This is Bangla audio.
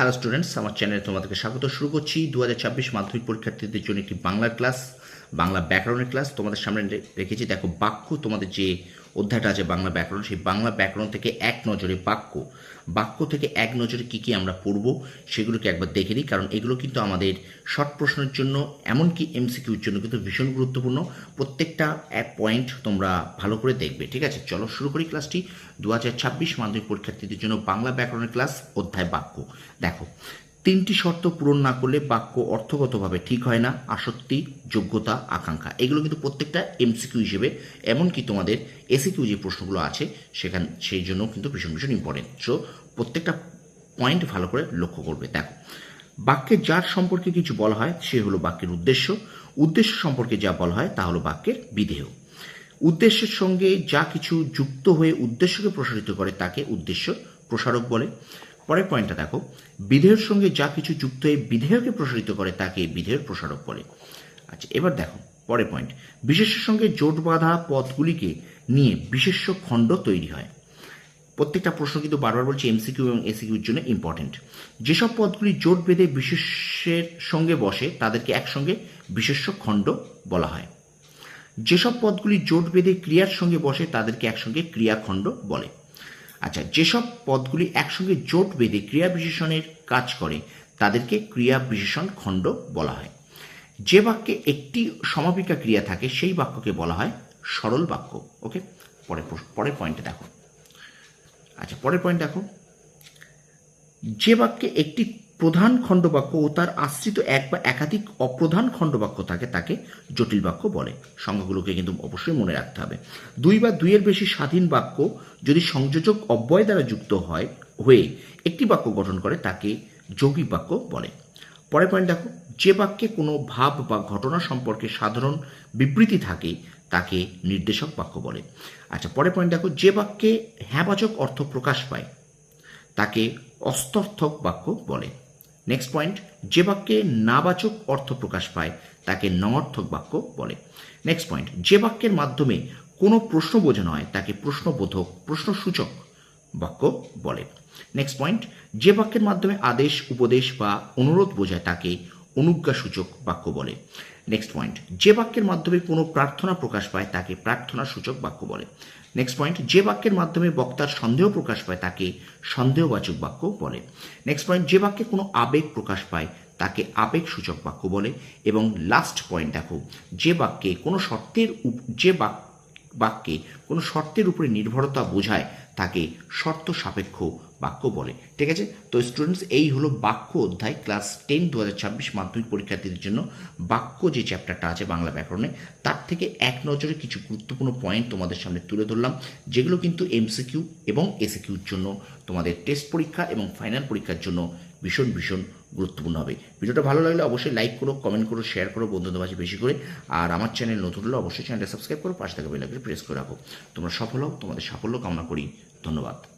হ্যালো স্টুডেন্টস আমার চ্যানেলে তোমাদেরকে স্বাগত। শুরু করছি দু হাজার ছাব্বিশ মাধ্যমিক পরীক্ষার্থীদের জন্য একটি বাংলার ক্লাস বাংলা ব্যাকরণের ক্লাস তোমাদের সামনে রেখেছি। দেখো, বাক্য তোমাদের যে অধ্যায়টা আছে বাংলা ব্যাকরণ। সেই বাংলা ব্যাকরণ থেকে এক নজরে বাক্য। বাক্য থেকে এক নজরে কী কী আমরা পড়ব সেগুলোকে একবার দেখে নিই, কারণ এগুলো কিন্তু আমাদের শর্ট প্রশ্নের জন্য, এমনকি এমসিকিউর জন্য কিন্তু ভীষণ গুরুত্বপূর্ণ। প্রত্যেকটা এক পয়েন্ট তোমরা ভালো করে দেখবে, ঠিক আছে? চলো শুরু করি ক্লাসটি। দু হাজার ছাব্বিশ মাধ্যমিক পরীক্ষার্থীদের জন্য বাংলা ব্যাকরণের ক্লাস, অধ্যায় বাক্য। দেখো তিনটি শর্ত পূরণ না করলে বাক্য অর্থগতভাবে ঠিক হয় না, আসক্তি, যোগ্যতা, আকাঙ্ক্ষা। এগুলো কিন্তু প্রত্যেকটা এমসিকিউ হিসেবে, এমনকি তোমাদের এসিকিউ যে প্রশ্নগুলো আছে, সেখান, সেই জন্য কিন্তু ভীষণ ভীষণ ইম্পর্টেন্ট সো প্রত্যেকটা পয়েন্ট ভালো করে লক্ষ্য করবে। দেখো, বাক্যে যার সম্পর্কে কিছু বলা হয়, সে হলো বাক্যের উদ্দেশ্য। উদ্দেশ্য সম্পর্কে যা বলা হয়, তা হলো বাক্যের বিধেয়। উদ্দেশ্যের সঙ্গে যা কিছু যুক্ত হয়ে উদ্দেশ্যকে প্রসারিত করে, তাকে উদ্দেশ্য প্রসারক বলে। পরের পয়েন্টটা দেখো। বিধেয়ের সঙ্গে যা কিছু যুক্ত হয়ে বিধেয়কে প্রসারিত করে, তাকে বিধেয়ের প্রসারক বলে। আচ্ছা এবার দেখো, পরের পয়েন্ট বিশেষের সঙ্গে জোট বাঁধা পদগুলিকে নিয়ে বিশেষ্য খণ্ড তৈরি হয়। প্রত্যেকটা প্রশ্ন কিন্তু বারবার বলছি এমসিকিউ এবং এসিকিউর জন্য ইম্পর্টেন্ট যেসব পদগুলি জোট বেঁধে বিশেষের সঙ্গে বসে, তাদেরকে একসঙ্গে বিশেষ্য খণ্ড বলা হয়। যেসব পদগুলি জোট বেঁধে ক্রিয়ার সঙ্গে বসে, তাদেরকে একসঙ্গে ক্রিয়াখণ্ড বলে। আচ্ছা যেসব পদগুলি একসঙ্গে জোট বেঁধে ক্রিয়া বিশেষণের কাজ করে, তাদেরকে ক্রিয়া বিশেষণ খণ্ড বলা হয়। যে বাক্যে একটি সমাপিকা ক্রিয়া থাকে, সেই বাক্যকে বলা হয় সরল বাক্য। ওকে? পরের পরের পয়েন্টে দেখো। আচ্ছা পরের পয়েন্ট দেখো। যে বাক্যে একটি প্রধান খণ্ডবাক্য ও তার আশ্রিত এক বা একাধিক অপ্রধান খণ্ডবাক্য থাকে তাকে জটিল বাক্য বলে। সংখ্যাগুলোকে কিন্তু অবশ্যই মনে রাখতে হবে। দুই বা দুইয়ের বেশি স্বাধীন বাক্য যদি সংযোজক অব্যয় দ্বারা যুক্ত হয়, হয়ে একটি বাক্য গঠন করে, তাকে যৌগিক বাক্য বলে। পরের পয়েন্ট দেখো, যে বাক্যে কোনো ভাব বা ঘটনা সম্পর্কে সাধারণ বিবৃতি থাকে, তাকে নির্দেশক বাক্য বলে। আচ্ছা পরের পয়েন্ট দেখো, যে বাক্যে হ্যাঁবাচক অর্থ প্রকাশ পায়, তাকে অস্তর্থক বাক্য বলে। নেক্সট পয়েন্ট যে বাক্যে নাবাচক অর্থ প্রকাশ পায়, তাকে নঅর্থক বাক্য বলে। নেক্সট পয়েন্ট যে বাক্যের মাধ্যমে কোনো প্রশ্ন বোঝানো হয়, তাকে প্রশ্নবোধক, প্রশ্নসূচক বাক্য বলে। নেক্সট পয়েন্ট যে বাক্যের মাধ্যমে আদেশ, উপদেশ বা অনুরোধ বোঝায়, তাকে অনুজ্ঞাসূচক বাক্য বলে। নেক্সট পয়েন্ট যে বাক্যের মাধ্যমে কোনো প্রার্থনা প্রকাশ পায় তাকে প্রার্থনা সূচক বাক্য বলে। নেক্সট পয়েন্ট যে বাক্যের মাধ্যমে বক্তার সন্দেহ প্রকাশ পায় তাকে সন্দেহবাচক বাক্য বলে। নেক্সট পয়েন্ট যে বাক্যে কোনো আবেগ প্রকাশ পায় তাকে আবেগ সূচক বাক্য বলে। এবং লাস্ট পয়েন্ট দেখো, যে বাক্যে কোনো শর্তের যে বাক্য বাক্যে কোনো শর্তের উপরে নির্ভরতা বোঝায়, তাকে শর্ত সাপেক্ষ বাক্য বলে। ঠিক আছে? তো স্টুডেন্টস এই হলো বাক্য অধ্যায় ক্লাস টেন দু হাজার ছাব্বিশ মাধ্যমিক পরীক্ষার্থীদের জন্য বাক্য যে চ্যাপ্টারটা আছে বাংলা ব্যাকরণে, তার থেকে এক নজরে কিছু গুরুত্বপূর্ণ পয়েন্ট তোমাদের সামনে তুলে ধরলাম, যেগুলো কিন্তু এমসিকিউ এবং এসিকিউর জন্য তোমাদের টেস্ট পরীক্ষা এবং ফাইনাল পরীক্ষার জন্য ভীষণ ভীষণ গুরুত্বপূর্ণ হবে। ভিডিওটা ভালো লাগলে অবশ্যই লাইক করো কমেন্ট করো শেয়ার করো বন্ধুদের মাঝে বেশি করে। আর আমার চ্যানেল নতুন হলে অবশ্যই চ্যানেলটা সাবস্ক্রাইব করো, পাশে থাকা বেলাকে প্রেস করে রাখো। তোমরা সফল হও, তোমাদের সাফল্য কামনা করি। ধন্যবাদ।